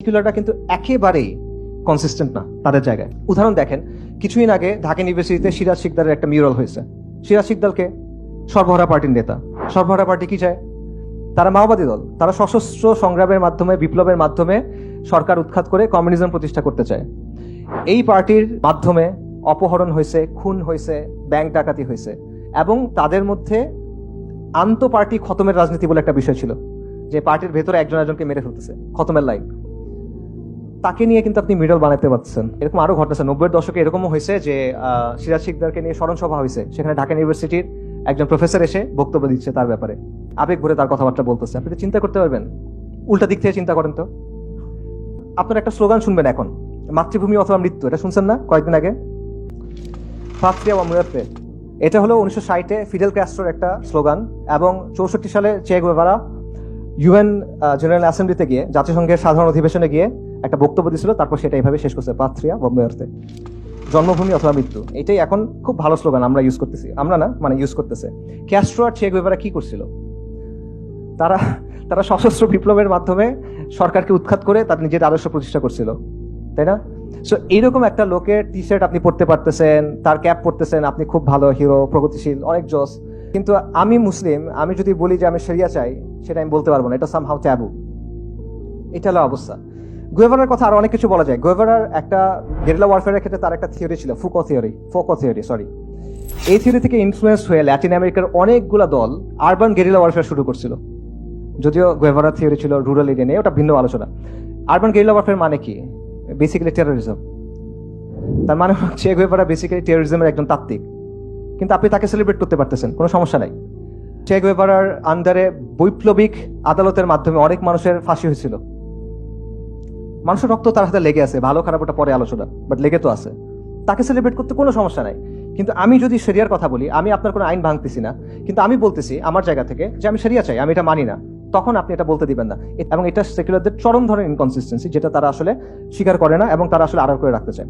সেকুলারটা কিন্তু একেবারেই কনসিস্টেন্ট না তাদের জায়গায়। উদাহরণ দেখেন, কিছুদিন আগে ঢাকা ইউনিভার্সিটিতে সিরাজ শিকদারের একটা মিউরাল হয়েছে। সিরাজ শিকদারকে সর্বহারা পার্টির নেতা। সর্বহারা পার্টি কি চায়? তারা মাওবাদী দল। তারা সশস্ত্র সংগ্রামের মাধ্যমে, বিপ্লবের মাধ্যমে সরকার উৎখাত করে কমিউনিজম প্রতিষ্ঠা করতে চায়। এই পার্টির মাধ্যমে অপহরণ হয়েছে, খুন হয়েছে ব্যাংক ডাকাতি হয়েছে এবং তাদের মধ্যে আন্ত পার্টি খতমের রাজনীতি বলে একটা বিষয় ছিল, যে পার্টির ভেতরে একজন একজনকে মেরে ফেলতেছে। খতমের লাইন তাকে নিয়ে কিন্তু আপনি মিডল বানাতে পারছেন এরকম আরও ঘটনাছে নব্বইয়ের দশকে এরকমও হয়েছে যে সিরাজ শিকদারকে নিয়ে স্মরণ সভা হয়েছে। সেখানে ঢাকা ইউনিভার্সিটির একজন প্রফেসর এসে বক্তব্য দিচ্ছে তার ব্যাপারে। আবেগ ভরে তার কথাবার্তা বলতেছে। আপনি চিন্তা করতে পারবেন। উল্টা দিক থেকে চিন্তা করেন তো। আপনার একটা স্লোগান শুনবেন এখন। মাতৃভূমি অথবা মৃত্যু, এটা শুনছেন না? কয়েকদিন আগে? এটা হলো উনিশশো ষাটে ফিডেল ক্যাস্ট্রোর একটা স্লোগান এবং চৌষট্টি সালে চে গুয়েভারা ইউএন জেনারেল অ্যাসেম্বলিতে গিয়ে, জাতিসংঘের সাধারণ অধিবেশনে গিয়ে একটা বক্তব্য দিয়েছিল, তারপর সেটা এইভাবে শেষ করছে, পাত্রিয়া বা মুয়ার্তে। জন্মভূমি অথবা মৃত্যু, এটাই এখন খুব ভালো স্লোগান আমরা ইউজ করতেছি। আমরা না মানে ইউজ করতেছে। ক্যাস্ট্রো আর চে গুয়েভারা কি করছিল? তারা তারা সশস্ত্র বিপ্লবের মাধ্যমে সরকারকে উৎখাত করে তার নিজের আদর্শ প্রতিষ্ঠা করছিল, তাই না? সো এইরকম একটা লোকের টি শার্ট আপনি পড়তে পারতেছেন, তার ক্যাপ পড়তেছেন, আপনি খুব ভালো হিরো প্রগতিশীল, অনেক জোস কিন্তু আমি মুসলিম, আমি যদি বলি যে আমি সেরিয়া চাই, সেটা আমি বলতে পারব না, এটা সাম হাউ ট্যাবু এটা হলো অবস্থা। গুয়েভারার কথা আরও অনেক কিছু বলা যায়। গুয়েভারার একটা গেরিলা ওয়ারফেয়ারের ক্ষেত্রে তার একটা থিওরি ছিল Foucault theory Foucault theory sorry এই থিওরি থেকে ইনফ্লুয়েন্স হয়ে ল্যাটিন আমেরিকার অনেকগুলা দল আরবান গেরিলা ওয়ারফেয়ার শুরু করছিল। যদিও গুয়েভারার থিওরি ছিল রুরাল এরিয়া নিয়ে, ওটা ভিন্ন আলোচনা। আরবান গেরিলা ওয়ারফেয়ার মানে কি? বেসিক্যালি টেরোরিজম তার মানে হচ্ছে গুয়েভারা বেসিক্যালি টেরোরিজমের একজন তাত্ত্বিক। কিন্তু আপনি তাকে সেলিব্রেট করতে পারতেছেন, কোনো সমস্যা নাই। চে গুয়েভারার আন্ডারে বৈপ্লবিক আদালতের মাধ্যমে অনেক মানুষের ফাঁসি হয়েছিল। মানুষের রক্ত তার হাতে লেগে আছে, ভালো খারাপ ওটা পরে আলোচনা বাট লেগে তো আছে। তাকে সেলিব্রেট করতে কোনো সমস্যা নাই। কিন্তু আমি যদি সেরিয়ার কথা বলি, আমি আপনার কোনো আইন ভাঙতেছি না, কিন্তু আমি বলতেছি আমার জায়গা থেকে যে আমি সেরিয়া চাই, আমি এটা মানি না। তখন আপনি এটা বলতে দিবেন না। এবং এটা সেকুলারদের চরম ধরনের ইনকনসিস্টেন্সি যেটা তারা আসলে স্বীকার করে না এবং তারা আসলে আড়াল করে রাখতে চায়।